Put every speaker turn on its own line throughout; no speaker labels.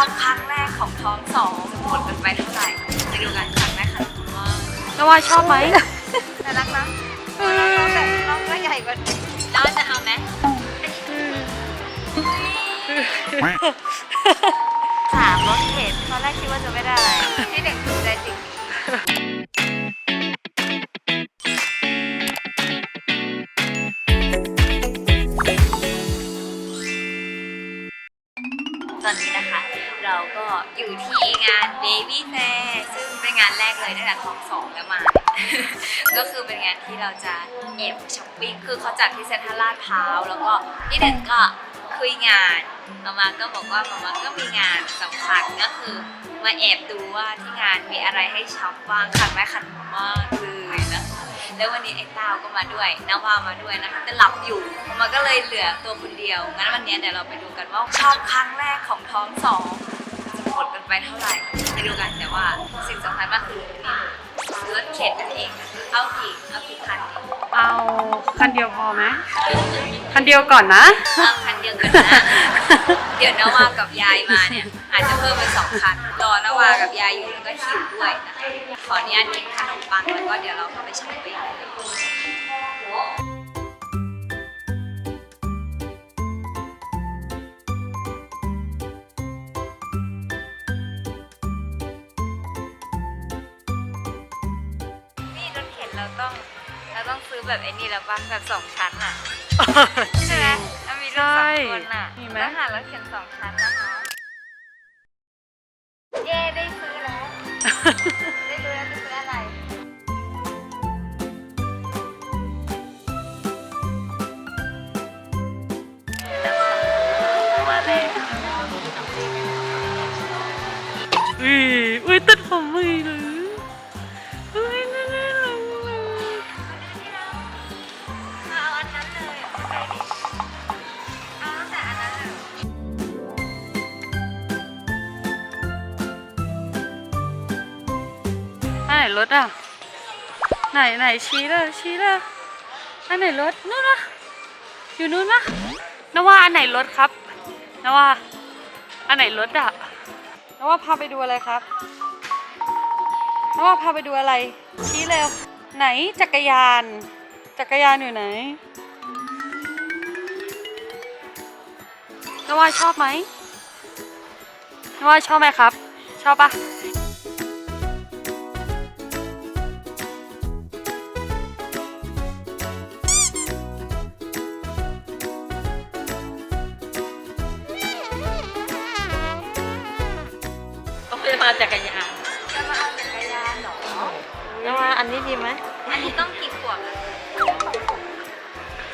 อบครั้งแรกของท้องสองจะหมดกันไปเท่าไหร่ไปดูกันครั้งแรกค่ะว่า
นว่าชอบไหม
น่ารักนะน้องแต่น้องก็ใหญ่กว่าน้องจะเอาไหมสามรถเข็นตอนแรกคิดว่าจะไม่ได้อะไรที่หนึ่งถูกใจสิ่ง เป็นงากเลยตั้งแต่ท้องสองแล้วมา ก็คือเป็นงานที่เราจะแอบช้อปปิ้งคือเขาจัดที่เซ็นทรัลลาดพร้าวแล้วก็ที่หนึ่งก็คุยงานมามาก็บอกว่ามามาก็มีงานสำคัญก็คือ มาแอบดูว่าที่งานมีอะไรให้ช็อปบ้างคันแม่คันมากเลยนะคะแล้ววันนี้ไอ้ต้าวก็มาด้วยนาวามาด้วยนะคะแต่หลับอยู่มันก็เลยเหลือตัวคนเดียวงั้นวันนี้เดี๋ยวเราไปดูกันว่าชอบครั้งแรกของท้องสอง หมดกันไปเท่าไหร่ไปดูกันแต่ว่าสิ่งสำคัญมากคือนี่รถเข็นนั่นเอง เอากี่เอากี่คันดี
เอาคันเดียวพอไหมคันเดียวก่อนนะ
เอาคันเดียวกันนะ เดี๋ยวนาวากับยายมาเนี่ย อาจจะเพิ่มเป็นสองคันรอนาวากับยายอยู่แล้วก็หิวด้วยนะคะขออนุญาตกินขนมปังแล้วก็เดี๋ยวเราเข้าไปช้อปปิ้ง เราต้องซื้อแบบไอ้นี่แล้วป่ะแบบสองชั้นอะ ใช่ไหมมันมีลูกสองคนอะ
มีไหม
แล้วหารถเข็นสองชั้นนะคะ เย้ได้ซื้อแล้ว ได้รู้แล้วจะซื้ออะไรมาเลย
อุ้ยอุ้ยตัดผมมือเลย
ไห
นรถอะ ไหนไหนชี้เลยชี้เลยอันไหนรถนู่นนะอยู่นู่นนะนว่าอันไหนรถครับนว่าอันไหนรถอะนว่าพาไปดูอะไรครับนว่าพาไปดูอะไร ชี้เร็วไหนจักรยาน จักรยานอยู่ไหนนว่าชอบไหมนว่าชอบไหมครับ ชอบปะ
ต้องไปมาจักรยาน
จะมาเอาจักรยานเหรอ
แล้วว่าอันนี้ดีไหม
อันนี้ต้องกี่ขวบอะ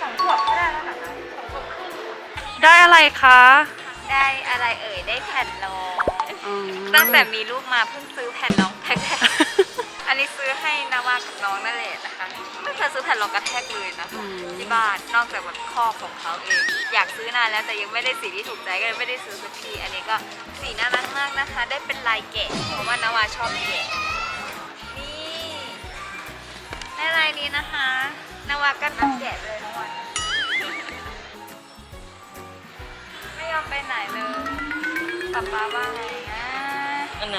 สองขวบก็ได้แล้วนะคะสองขวบครึ่ง
ได้อะไรคะ
ได้อะไรเอ่ยได้แผ่นรอง
อืม
ตั้งแต่มีลูกมาเพิ่งซื้อแผ่นรองแพ็คแรก อันนี้ซื้อให้นาวากับน้องนั่นแหละนะคะไม่เคยซื้อแผ่นรองกระแทกเลยนะ
อืม
ที่บ้านนอกจากแบบข้อของเขาเอง อยากซื้อนานแล้วแต่ยังไม่ได้สีที่ถูกใจก็เลยไม่ได้ซื้อสักที อันนี้ก็สีน่ารักมากนะคะ ได้เป็นลายแกะเพราะว่านาวาชอบแกะนี่ได้ลายนี้นะคะ นาวาก็นับแกะเลยทั้งวันไม่ยอมไปไหนเลยป๊าป๊าว่าไงนะ
อันไหน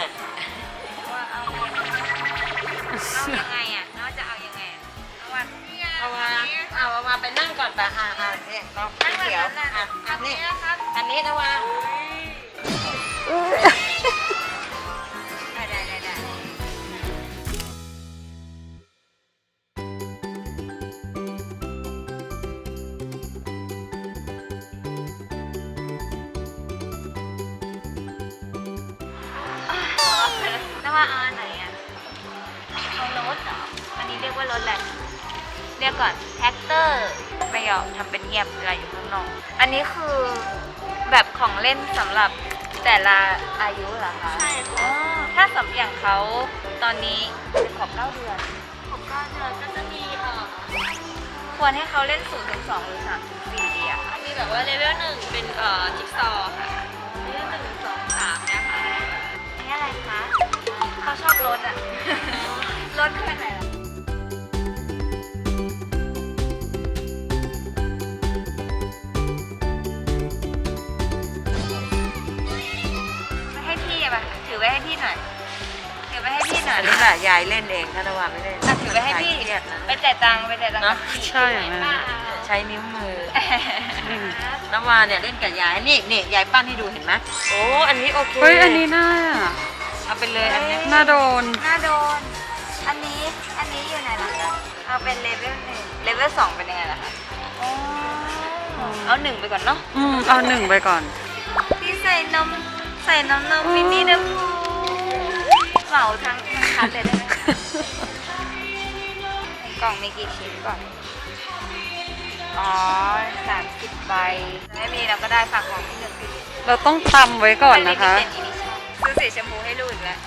เอายังไงอะน้าจะเอายังไงอะนาวา
เอามาเอามาไปนั่งก่อนไปอ่าอ่าเนี่ยเรา
นั่งแบบ
เขียว
นั้นน่ะ
อะ
อั
อั
น
น
นี้
นี้
นะครับ
อันนี้นะว่า
ได้ได้ได้ได้แล้วว่าเอาอัน รียกว่ารถอะไรเรียกก่อนแท็กเตอร์ไม่ยอมทำเป็นเงียบเวลาอยู่ข้างนอก อันนี้คือแบบของเล่นสำหรับแต่ละอายุเหรอคะ
ใช่
อ๋อถ้าสำอย่างเขาตอนนี้เป็นขอบเก้าเดือน
ผมก็เดือนก็จะมีเอ่อ
ควรให้เขาเล่นศูนย์ถึงสองหรือสามถึงสี่ดีอะค่ะ
มีแบบว่าเลเวลหนึ่งเป็นเอ่อจิ๊กซอว์ค่ะเลเวลหนึ่งสองสามเนี่ยค่ะ
อันนี้อะไรคะเขาชอบรถอะ รถคืออะไรล่ะ ไว้ให้พี่หน่อยถือไว้ให้พี่หน่อย
อันนี้แหละยายเล่นเองถ้านว่าไม่เล่น
อะถือไว้ให้พี่
เครียดนะ
ไปจ่ายตังค์ไปจ่ายตังค์
นะ
ใช่อย่างนั้น
ใช้นิ้วมือ
อืม
น้ำวาเนี่ยเล่นกับยายนี่นี่ยายปั้นให้ดูเห็นไหมโอ้อันนี้โอเค
เฮ้ยอันนี้น่า
เอาไปเลยอันนี้
น่าโดน
หน้าโดน อันนี้ อันนี้อยู่ไหนล่ะคะเอาเป็นเลเวลหนึ่งเลเวลสองเป็นยังไงล่ะคะอ๋อเอาหนึ่งไปก่อนเนาะ
อืมเอาหนึ่งไปก่อน
พี่ใส่นม ใส่น้ำนมมินิน้ำเหมาทั้งทั้งคันเลยได้ไหมกล่องมีกี่ชิ้นก่อน อ๋อสามสิบใบ ไม่มีเราก็ได้ฝากของที่หนึ่ง
เราต้องตำไว้ก่อนนะคะ
เป็ limited edition ซื้อสีชมพูให้ลูกอีกแล้ว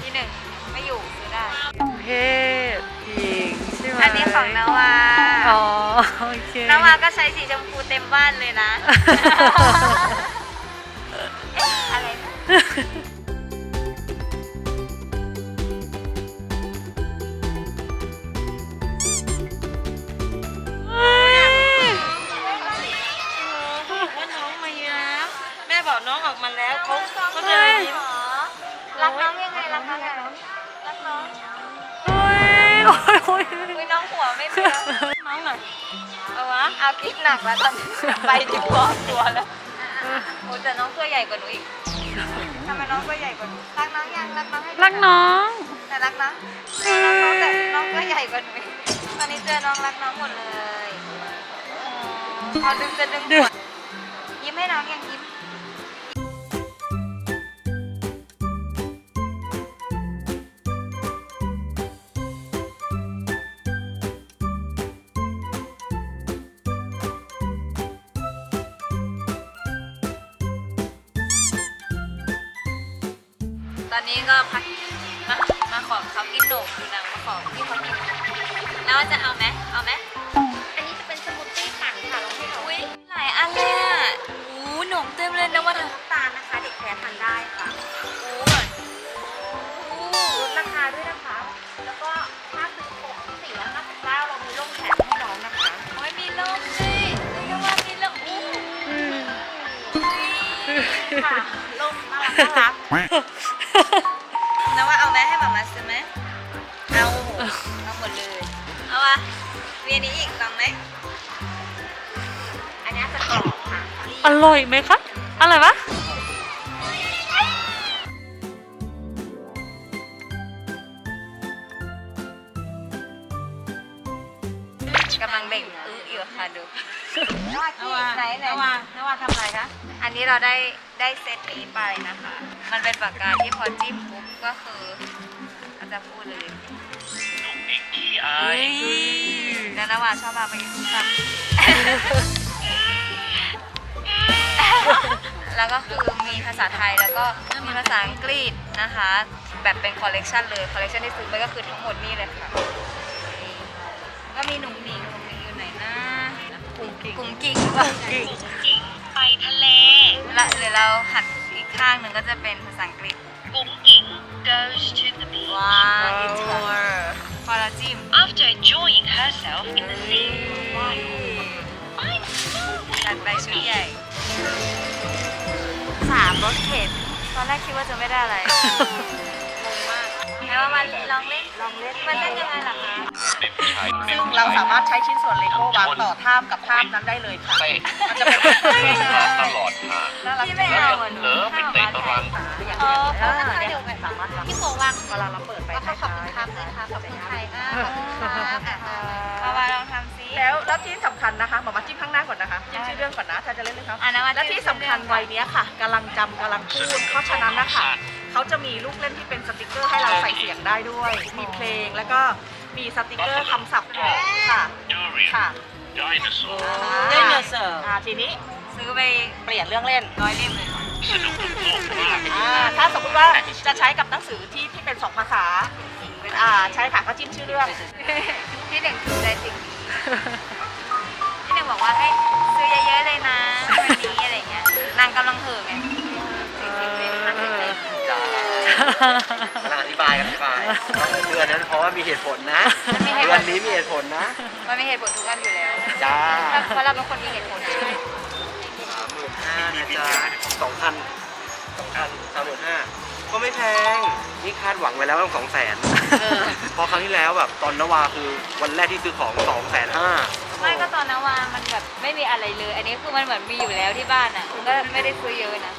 ที่หนึ่งไม่อยู่ซื้อได้
เพศหญิงใช่ไหม
อันนี้ของนาวา
อ๋อโอเค
นาวาก็ใช้สีชมพูเต็มบ้านเลยนะเอ๊ะอะไร นะ
เฮ้ย
ว่าน้องมาแล้วแม่บอกน้องออกมาแล้วเขาเขาเดิ
เฮ้
น
ยิ้
ม
รักน้องยังไงรักน้องยังไงรักน้อง
เฮ้ยโอ้ยโอ้ย
น้องหัวไม่เปีย
น้องหน่อย
เอาวะเอาคิดหนักแล้วตอนไปที่พอตัวแล้วโอ้แต่น้องตัวใหญ่กว่าหนูอีก ทำไมน้องตัวใหญ่กว่าหนูรักน้องยังรักน้องให้
รักน้อง
แต่รักน้องรักน้องแต่น้องก็ใหญ่กว่าหนูอีกตอนนี้เจอน้องรักน้องหมดเลยอ๋อพอดึงจะดึงหัวยิ้มให้น้องยังยิ้ม ตอนนี้ก็พักมามาขอเขากินหนมดูนะมาขอที่เขากินแล้วว่าจะเอาไหมเอาไหม
อันนี้จะเป็นสมูทตี้ปั่นค่ะลองให้ดู
อุ้ยหลายอันเลยอะโอ้หนมเต็มเลยนะว่า
น้ำตาลนะคะ เด็กแพ้ทานได้ค่ะ
โอ้
ลดราคาด้วยนะคะ แล้วก็ถ้าซื้อครบ459เรามีร่มแถมให้น้องนะคะ
โอ้ยมีลมด้วยเรียกว่ามีลมอู้
ค่ะร่มน่ารักน่ารัก
อันนี้อีกกล่องไหม
อันนี้จะกรอบค่ะ
อร่อยไหมคะอร่อยปะ
กำลังเบ่งอื้ออยู่ค่ะดูนว่า
น้
ที่
วา
ไหนไหน
น้วาน้วาทำอะไรคะ
อันนี้เราได้ได้เซตนี้ไปนะคะ มันเป็นปากกาที่พอจิ้มปุ๊บก็คืออาจจะพูดเลยเฮ้ย แล้วนาวาชอบมาไปฟังแล้วก็คือมีภาษาไทยแล้วก็มีภาษาอังกฤษนะคะ แบบเป็นคอลเลกชันเลยคอลเลกชันที่ซื้อไปก็คือทั้งหมดนี่เลยค่ะนี่ก็มีหนุ่มหนิงหนุ่มหนิงอยู่ไหนนะกุ้งกิ่งกุ้งกิ่งกุ้งกิ่ง
ไปทะเล
แล้วหรือเราหัดอีกข้างหนึ่งก็จะเป็นภาษาอังกฤษ
กุ้งกิ่ง goes to the beach
ว้าวอินเตอร์
enjoying herself in the sea
จัดไปชุดใหญ่สามรถเข็นตอนแรกคิดว่าจะไม่ได้อะไร องเล่นลองเล่นมันเล่นยังไงล่ะคะ
ซึ่งเราสามารถใช้ชิ้นส่วนเลโก้วางต่อท่ามกับภาพนั้นได้เลยค่ะ
เตะ
มันจะเป็น
ตลอดทาง
น่ารัก
พี่ไม่เอาอะหนู
เผลอไปเตะตาราง
อย่าง
เอ
นี้
อเพราะว่า
เออ
ถ้า
เนี่ย
เดี๋ยวแบบ
สามารถทำ
พี่โกวาง
เวลาเราเปิดไป
ขอบคุณครับเลยค่ะขอบคุณไทยมากขอบคุณครับอะ
เอามาลองทำซิ
แล้วแล้วที่สำคัญนะคะหมามาจิ้มข้างหน้าก่อนนะคะจิ้มชื่อเรื่องก่อนนะถ้าจะเล่นนะครับ
อะนะว่า
และที่สำคัญวัยเนี้ยค่ะกำลังจำกำลังพูดเพราะฉะนั้นนะคะ เขาจะมีลูกเล่นที่เป็นสติกเกอร์ให้เราใส่เสียงได้ด้วย มีเพลงแล้วก็มีสติกเกอร์คำศัพท์บอกค่ะ
Durian
ค่ะ
Dinosaur
ไดโนเสาร์
อ่าทีนี้
ซื้อไป
เปลี่ยนเรื่องเล่น
ร้อยเล่มเลย
สนุกทุกโลกมาก
อ่าถ้าสมมติว่าจะใช้กับหนังสือที่ที่เป็นสองภาษาอ่าใช่ค่ะก็จิ้มชื่อเรื่อง
พี่หนึ่งถูกใจสิ่งนี้ พี่หนึ่งบอกว่าให้ซื้อเยอะๆเลยนะวันนี้อะไรเงี้ย นางกำลังเห่อไงสิ่
ง อธิบายกันอธิบายเดือนนั้นเพราะว่ามีเหตุผลนะเดือนนี้มีเหตุผลนะ
มันมีเหตุผลทุกอันอยู่แล้ว
จ้า
เพราะเราเป็นคนมีเหตุผลใช่ไหม
สามหมื่นห้านะจ๊ะสองพันสองพันสามหมื่นห้าก็ไม่แพงนี่คาดหวังไว้แล้วต้องสองแสนพอครั้งที่แล้วแบบตอนนวาคือวันแรกที่ซื้อของสองแสนห้า
ไม่ก็ตอนนั้นว่ามันแบบไม่มีอะไรเลย อันนี้คือมันเหมือนมีอยู่แล้วที่บ้านอะก็ไม่ได้ซื้อเยอะนะ